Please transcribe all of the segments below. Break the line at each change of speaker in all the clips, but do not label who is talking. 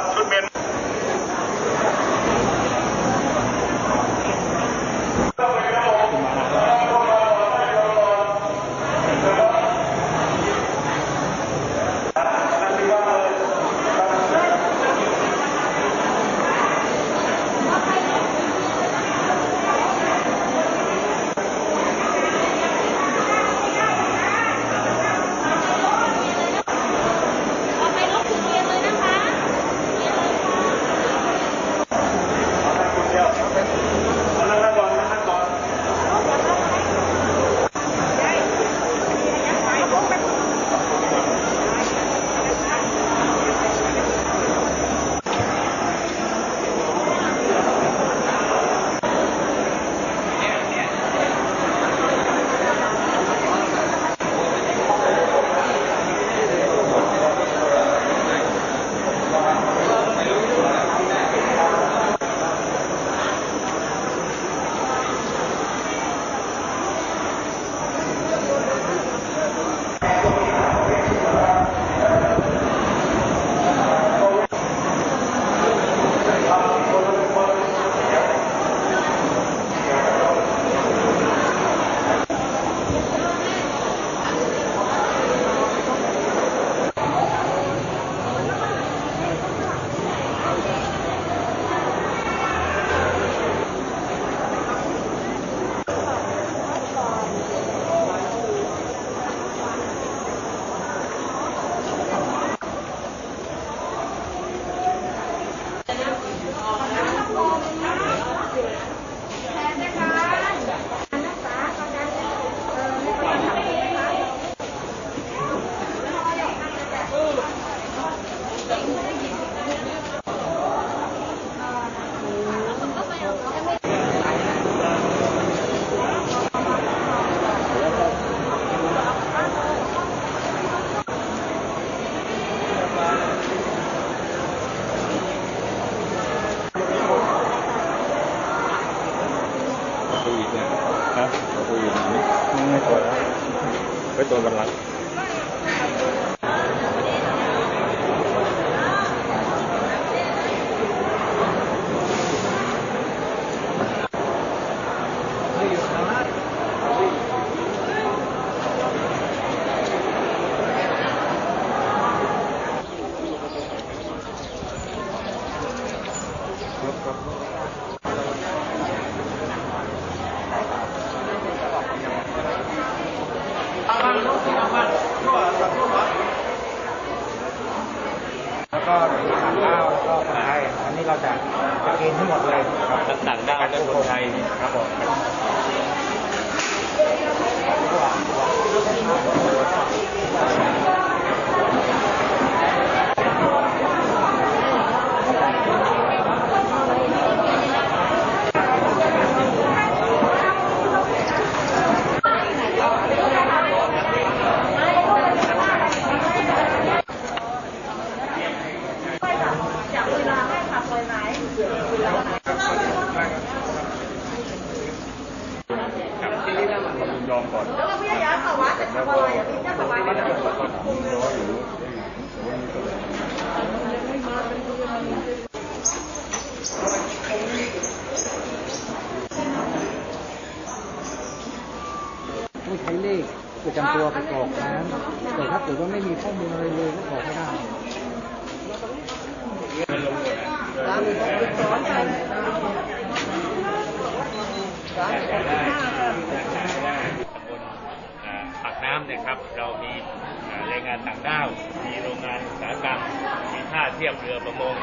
ค
ไม่
ตรวจแล้วไปตรวจวันหลัง
แล้ว ก็มีต่างด้าวแล้วก็คนไทยอันนี้เราจะจะกินทั้งหมดเลยครับ
ทั้งต่างด้าวและคนไทย
ครับผม
ยอมก่อนแล้วก็ร้อยหรือ
ต้องใช้เลขประจำตัวไปกรอกน้ำแต่ถ้าเกิดว่าไม่มีข้อมูลอะไรเลยก็กรอกไม่ได้
ปากน้ำเน นะครับ เรามีแรงงานต่างด้าว มีโรงงานอุตสาหกรรม มีท่าเทียบเรือประมง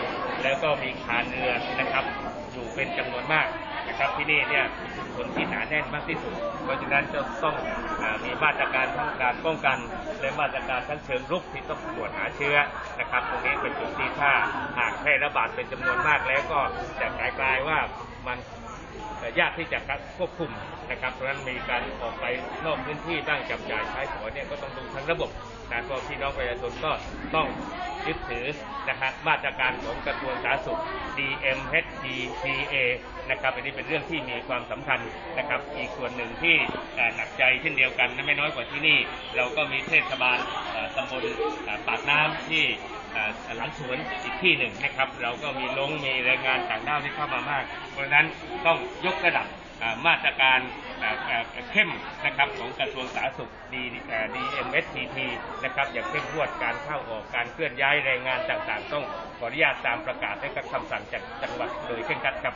แล้วก็มีคานเรือนะครับอยู่เป็นจำนวนมากนะครับที่นี่เนี่ยคนที่หนาแน่นมากที่สุด เพราะฉะนั้นจะต้องอมีมาตรการทั้งการป้องกัน และมาตรการทั้งเชิงรุกที่ต้องตรวจหาเชื้อนะครับ ตรงนี้เป็นจุดที่ถ้าหากแพร่ระบาดเป็นจำนวนมากแล้วก็จะกลายกลายว่ามัน ยากที่จะควบคุมนะครับเพราะฉะนั้นมีการออกไปนอกพื้นที่บ้างจับจ่ายใช้สอยเนี่ยก็ต้องดูทั้งระบบนะเพราะพี่น้องประชาชนก็ต้องยึดถือนะฮะมาตรการของกระทรวงสาธารณสุข DMHTPA นะครับอันนี้เป็นเรื่องที่มีความสำคัญนะครับ อีกส่วนหนึ่งที่หนักใจเช่นเดียวกันนะไม่น้อยกว่าที่นี่ เราก็มีเทศบาลตำบลปากน้ำที่ หลังสวนอีกที่หนึ่งนะครับ เราก็มีลงมีแรงงานต่างด้าวที่เข้ามามาก เพราะฉะนั้นต้องยกระดับมาตรการเข้มนะครับของกระทรวงสาธารณสุข D อ่า DMSTT นะครับอย่างเข้มงวดการเข้าออกการเคลื่อนย้ายแรงงานต่างๆ ต้องขออนุญาตตามประกาศและคำสั่งจากจังหวัดโดยเคร่งครัดครับ